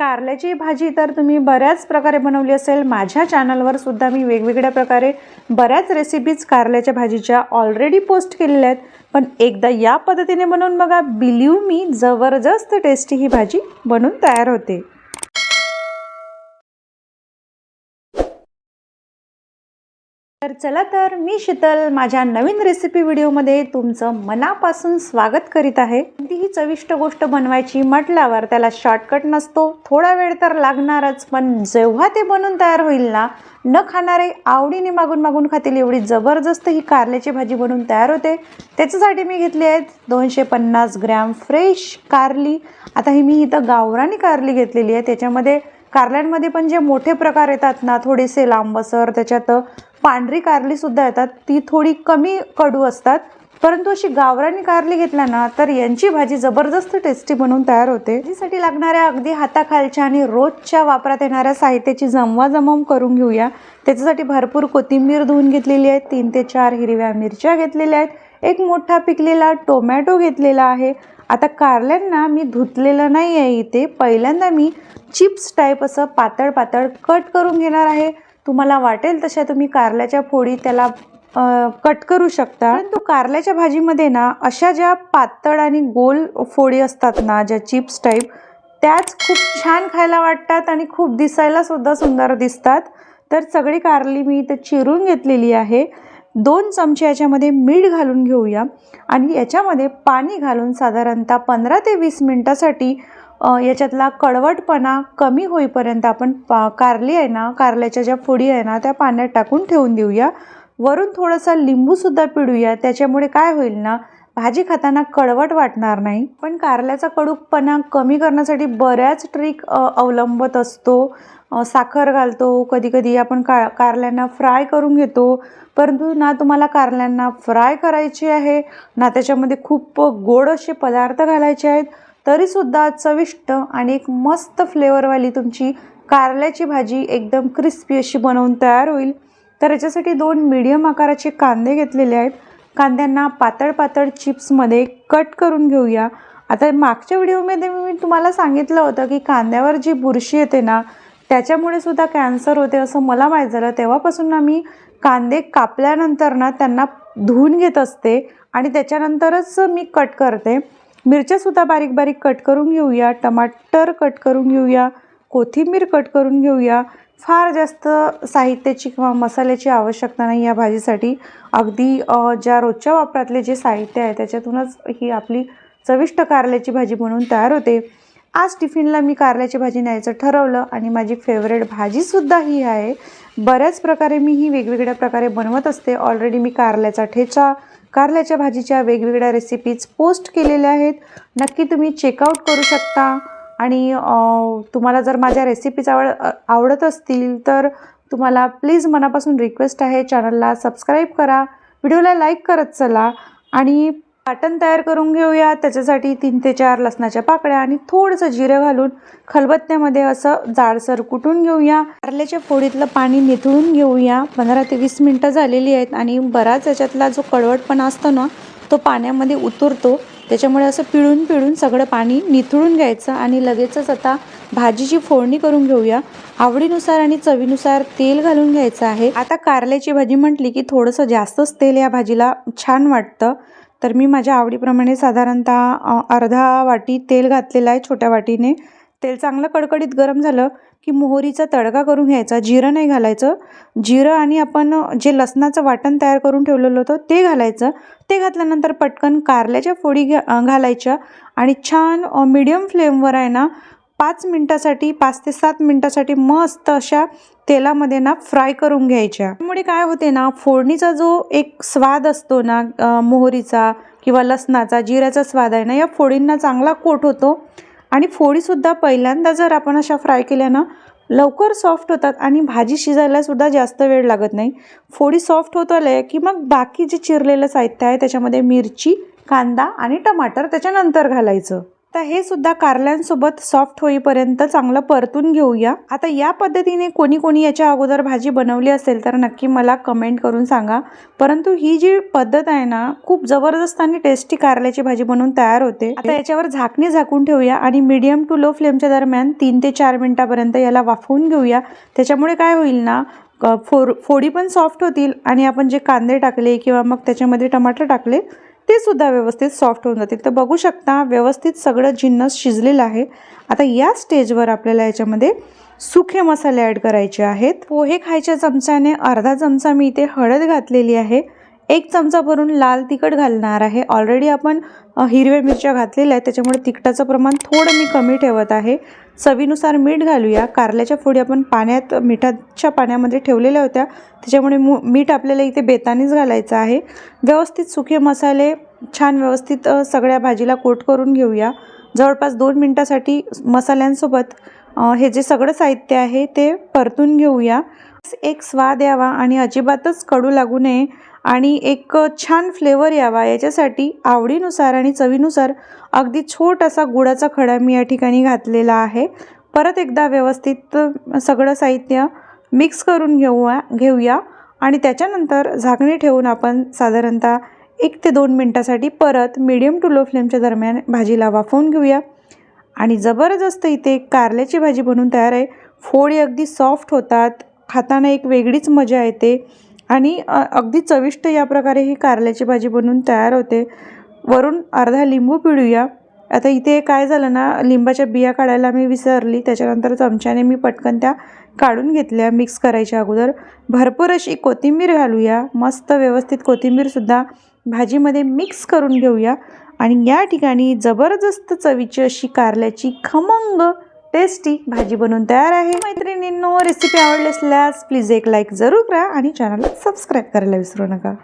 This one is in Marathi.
कारल्याची भाजी तर तुम्ही बऱ्याच प्रकारे बनवली असेल. माझ्या चॅनलवर सुद्धा मी वेगवेगळ्या प्रकारे बऱ्याच रेसिपीज कारल्याच्या भाजीच्या ऑलरेडी पोस्ट केलेल्या आहेत. पण एकदा या पद्धतीने बनवून बघा. बिलीव मी जबरदस्त टेस्टी ही भाजी बनून तयार होते तर चला तर मी शीतल माझ्या नवीन रेसिपी व्हिडिओमध्ये तुमचं मनापासून स्वागत करीत आहे. कोणतीही चविष्ट गोष्ट बनवायची म्हटल्यावर त्याला शॉर्टकट नसतो. थोडा वेळ तर लागणारच. पण जेव्हा ते बनून तयार होईल ना न खाणारे आवडीने मागून मागून खातील एवढी जबरदस्त ही कारल्याची भाजी बनवून तयार होते. त्याच्यासाठी मी घेतली आहेत दोनशे पन्नास ग्रॅम फ्रेश कारली. आता ही मी इथं गावरानी कारली घेतलेली आहे. त्याच्यामध्ये कारल्यांमध्ये पण जे मोठे प्रकार येतात ना थोडेसे लांबसर त्याच्यात पांढरी कारलीसुद्धा येतात. ती थोडी कमी कडू असतात. परंतु अशी गावरानी कारली घेतल्या ना तर यांची भाजी जबरदस्त टेस्टी बनवून तयार होते. भाजीसाठी लागणाऱ्या अगदी हाताखालच्या आणि रोजच्या वापरात येणाऱ्या साहित्याची जमवाजमव करून घेऊया. त्याच्यासाठी भरपूर कोथिंबीर धुवून घेतलेली आहे. तीन ते चार हिरव्या मिरच्या घेतलेल्या आहेत. एक मोठा पिकलेला टोमॅटो घेतलेला आहे. आता कारल्यांना मी धुतलेलं नाही आहे इथे. पहिल्यांदा मी चिप्स टाईप असं पातळ पातळ कट करून घेणार आहे. तुम्हाला वाटेल तशा तुम्ही कारल्याच्या फोडी त्याला कट करू शकता. परंतु कारल्याच्या भाजीमध्ये ना अशा ज्या पातळ आणि गोल फोडी असतात ना ज्या चिप्स टाईप त्याच खूप छान खायला वाटतात आणि खूप दिसायला सुद्धा सुंदर दिसतात. तर सगळी कारली मी इथे चिरून घेतलेली आहे. दोन चमचे याच्यामध्ये मीठ घालून घेऊया. आणि याच्यामध्ये पाणी घालून साधारणतः पंधरा ते वीस मिनटासाठी याच्यातला कडवटपणा कमी होईपर्यंत आपण पा कारली आहे ना कारल्याच्या ज्या फोडी आहे ना त्या पाण्यात टाकून ठेवून देऊया. वरून थोडासा लिंबूसुद्धा पिळूया त्याच्यामुळे काय होईल ना भाजी खाताना कडवट वाटणार नाही. पण कारल्याचा कडूपणा कमी करण्यासाठी बऱ्याच ट्रिक अवलंबत असतो. साखर घालतो कधीकधी आपण का कारल्यांना फ्राय करून घेतो. परंतु ना तुम्हाला कारल्यांना फ्राय करायची आहे ना त्याच्यामध्ये खूप गोड असे पदार्थ घालायचे आहेत तरीसुद्धा चविष्ट आणि एक मस्त फ्लेवरवाली तुमची कारल्याची भाजी एकदम क्रिस्पी अशी बनवून तयार होईल. तर याच्यासाठी दोन मीडियम आकाराचे कांदे घेतलेले आहेत. कांद्यांना पातळ पातळ चिप्समध्ये कट करून घेऊया. आता मागच्या व्हिडिओमध्ये मी तुम्हाला सांगितलं होतं की कांद्यावर जी बुरशी येते ना त्याच्यामुळे सुद्धा कॅन्सर होते असं मला माहीत झालं. तेव्हापासून ना मी कांदे कापल्यानंतर ना त्यांना धुवून घेत असते आणि त्याच्यानंतरच मी कट करते. मिरच्यासुद्धा बारीक बारीक कट करून घेऊया टमाटर कट करून घेऊया कोथिंबीर कट करून घेऊया. फार जास्त साहित्याची किंवा मसाल्याची आवश्यकता नाही या भाजीसाठी. अगदी ज्या रोजच्या वापरातले जे साहित्य आहे त्याच्यातूनच ही आपली चविष्ट कारल्याची भाजी बनवून तयार होते. आज टिफिनला मी कारल्याची भाजी न्यायचं ठरवलं आणि माझी फेवरेट भाजीसुद्धा ही आहे. बऱ्याच प्रकारे मी ही वेगवेगळ्या प्रकारे बनवत असते. ऑलरेडी मी कारल्याचा ठेचा कारल्याच्या भाजीच्या वेगवेगळ्या रेसिपीज पोस्ट केलेल्या आहेत. नक्की तुम्ही चेकआउट करू शकता. आणि तुम्हाला जर माझ्या रेसिपीज आवड आवडत असतील तर तुम्हाला प्लीज मनापासून रिक्वेस्ट आहे. चॅनलला सबस्क्राईब करा. व्हिडिओला लाईक करत चला. आणि वाटण तयार करून घेऊया. त्याच्यासाठी तीन ते चार लसणाच्या पाकळ्या आणि थोडंसं जिरं घालून खलबत्त्यामध्ये असं जाडसर कुटून घेऊया. कारल्याच्या फोडीतलं पाणी निथळून घेऊया. पंधरा ते वीस मिनटं झालेली आहेत आणि बराच याच्यातला जो कडवटपणा असतो ना तो पाण्यामध्ये उतरतो. त्याच्यामुळे असं पिळून पिळून सगळं पाणी निथळून घ्यायचं आणि लगेचच आता भाजीची फोडणी करून घेऊया. आवडीनुसार आणि चवीनुसार तेल घालून घ्यायचं आहे. आता कारल्याची भाजी म्हटली की थोडंसं जास्तच तेल या भाजीला छान वाटतं. तर मी माझ्या आवडीप्रमाणे साधारणतः अर्धा वाटी तेल घातलेलं आहे छोट्या वाटीने. तेल चांगलं कडकडीत गरम झालं की मोहरीचा तडका करून घ्यायचा. जिरं नाही घालायचं. जिरं आणि आपण जे लसणाचं वाटण तयार करून ठेवलेलं होतं ते घालायचं. ते घातल्यानंतर पटकन कारल्याच्या फोडी घ्या घालायच्या आणि छान मिडियम फ्लेमवर आहे ना पाच मिनटासाठी पाच ते सात मिनटासाठी मस्त अशा तेलामध्ये ना फ्राय करून घ्यायच्या. त्यामुळे काय होते ना फोडणीचा जो एक स्वाद असतो ना मोहरीचा किंवा लसणाचा जिऱ्याचा स्वाद आहे ना या फोडींना चांगला कोट होतो. आणि फोडीसुद्धा पहिल्यांदा जर आपण अशा फ्राय केल्या ना लवकर सॉफ्ट होतात आणि भाजी शिजायलासुद्धा जास्त वेळ लागत नाही. फोडी सॉफ्ट होत आले की मग बाकी जे चिरलेलं साहित्य आहे त्याच्यामध्ये मिरची कांदा आणि टमाटर त्याच्यानंतर घालायचं. तर हे सुद्धा कारल्यांसोबत सॉफ्ट होईपर्यंत चांगलं परतून घेऊया. आता या पद्धतीने कोणी कोणी याच्या अगोदर भाजी बनवली असेल तर नक्की मला कमेंट करून सांगा. परंतु ही जी पद्धत आहे ना खूप जबरदस्त आणि टेस्टी कारल्याची भाजी बनवून तयार होते. आता याच्यावर झाकणी झाकून ठेवूया आणि मीडियम टू लो फ्लेमच्या दरम्यान तीन ते चार मिनिटापर्यंत याला वाफवून घेऊया. त्याच्यामुळे काय होईल ना फोर फोडी पण सॉफ्ट होतील आणि आपण जे कांदे टाकले किंवा मग त्याच्यामध्ये टमाटर टाकले ते सुद्धा व्यवस्थित सॉफ्ट होऊन जातील. तर बघू शकता व्यवस्थित सगळं जिन्नस शिजलेलं आहे. आता या स्टेजवर आपल्याला याच्यामध्ये सुखे मसाले ॲड करायचे आहेत. पोहे खायच्या चमच्याने अर्धा चमचा मी इथे हळद घातलेली आहे. एक चमचा भरून लाल तिखट घालणार आहे. ऑलरेडी आपण हिरव्या मिरच्या घातलेल्या आहेत. त्याच्यामुळे तिखटाचं प्रमाण थोडं मी कमी ठेवत आहे. चवीनुसार मीठ घालूया. कारल्याच्या फोडी आपण पाण्यात मिठाच्या पाण्यामध्ये ठेवलेल्या होत्या. त्याच्यामुळे मू मीठ आपल्याला इथे बेतानीच घालायचं आहे. व्यवस्थित सुके मसाले छान व्यवस्थित सगळ्या भाजीला कोट करून घेऊया. जवळपास दोन मिनटासाठी मसाल्यांसोबत हे जे सगळं साहित्य आहे ते परतून घेऊया. एक स्वाद यावा आणि अजिबातच कडू लागू नये आणि एक छान फ्लेवर यावा. याच्यासाठी आवडीनुसार आणि चवीनुसार अगदी छोटासा गुळाचा खडा मी या ठिकाणी घातलेला आहे. परत एकदा व्यवस्थित सगळं साहित्य मिक्स करून घेऊया घेऊया आणि त्याच्यानंतर झाकणी ठेवून आपण साधारणतः एक ते दोन मिनटासाठी परत मीडियम टू लो फ्लेमच्या दरम्यान भाजीला वाफवून घेऊया. आणि जबरदस्त इथे कारल्याची भाजी बनवून तयार आहे. फोडी अगदी सॉफ्ट होतात. खाताना एक वेगळीच मजा येते. आणि अगदी चविष्ट या प्रकारे ही कारल्याची भाजी बनवून तयार होते. वरून अर्धा लिंबू पिळूया. आता इथे काय झालं ना लिंबाच्या बिया काढायला मी विसरली. त्याच्यानंतर चमच्याने मी पटकन त्या काढून घेतल्या मिक्स करायच्या अगोदर. भरपूर अशी कोथिंबीर घालूया. मस्त व्यवस्थित कोथिंबीरसुद्धा भाजीमध्ये मिक्स करून घेऊया. आणि या ठिकाणी जबरदस्त चवीची अशी कारल्याची खमंग टेस्टी भाजी बनवून तयार आहे. मैत्रिणींनो रेसिपी आवडली असल्यास प्लीज एक लाईक जरूर करा आणि चॅनलला सबस्क्राईब करायला विसरू नका.